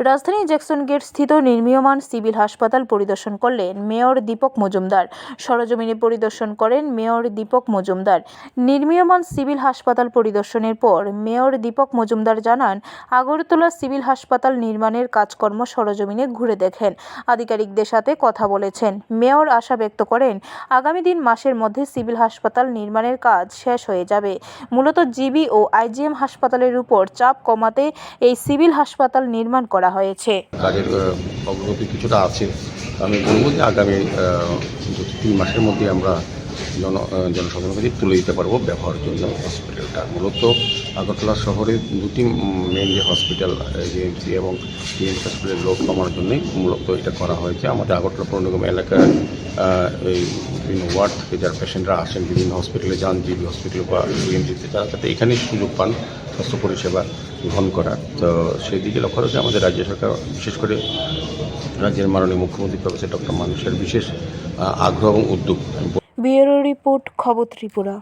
রাজধানী Jackson gate স্থিত নির্মীয়মান civil হাসপাতাল পরিদর্শন করলেন মেয়র দীপক মজুমদার। সরজমিনে পরিদর্শন করেন মেয়র দীপক মজুমদার। নির্মীয়মান সিভিল হাসপাতাল পরিদর্শনের পর মেয়র দীপক মজুমদার জানান, আগরতলা সিভিল হাসপাতাল নির্মাণের কাজকর্ম সরজমিনে ঘুরে দেখেন। আধিকারিকদের সাথে কথা বলেছেন। মেয়র আশা ব্যক্ত করেন, আগামী দিন মাসের মধ্যে সিভিল হাসপাতাল নির্মাণের কাজ শেষ হয়ে যাবে। মূলত জিবি ও আইজিএম হাসপাতালের উপর চাপ কমাতে এই সিভিল হাসপাতাল নির্মাণ করা হয়েছে। কাজের অগ্রগতি কিছুটা আছে। আমি বলব যে আগামী দু তিন মাসের মধ্যে আমরা জন জনসাধারণের কাছে তুলে দিতে পারব ব্যবহারের জন্য হসপিটালটা। মূলত আগরতলা শহরে দুটি মেন যে হসপিটাল জিএমসি এবং জিএমসি হসপিটালের লোক কমানোর জন্যই মূলত এটা করা হয়েছে। আমাদের আগরতলা পৌর নিগম এলাকার এই বিভিন্ন ওয়ার্ড থেকে যারা পেশেন্টরা আসেন, বিভিন্ন হসপিটালে যান, জিবি হসপিটাল বা জিএমসিতে তারা যাতে এখানেই সুযোগ পান। স্বাস্থ্য পরিষেবা গ্রহণ করা। তো সেই দিকে লক্ষ্য রেখে আমাদের রাজ্য সরকার, বিশেষ করে রাজ্যের মাননীয় মুখ্যমন্ত্রী প্রফেসর ডক্টর মানুষের বিশেষ আগ্রহ এবং উদ্যোগ। ব্যুরো রিপোর্ট, খবর ত্রিপুরা।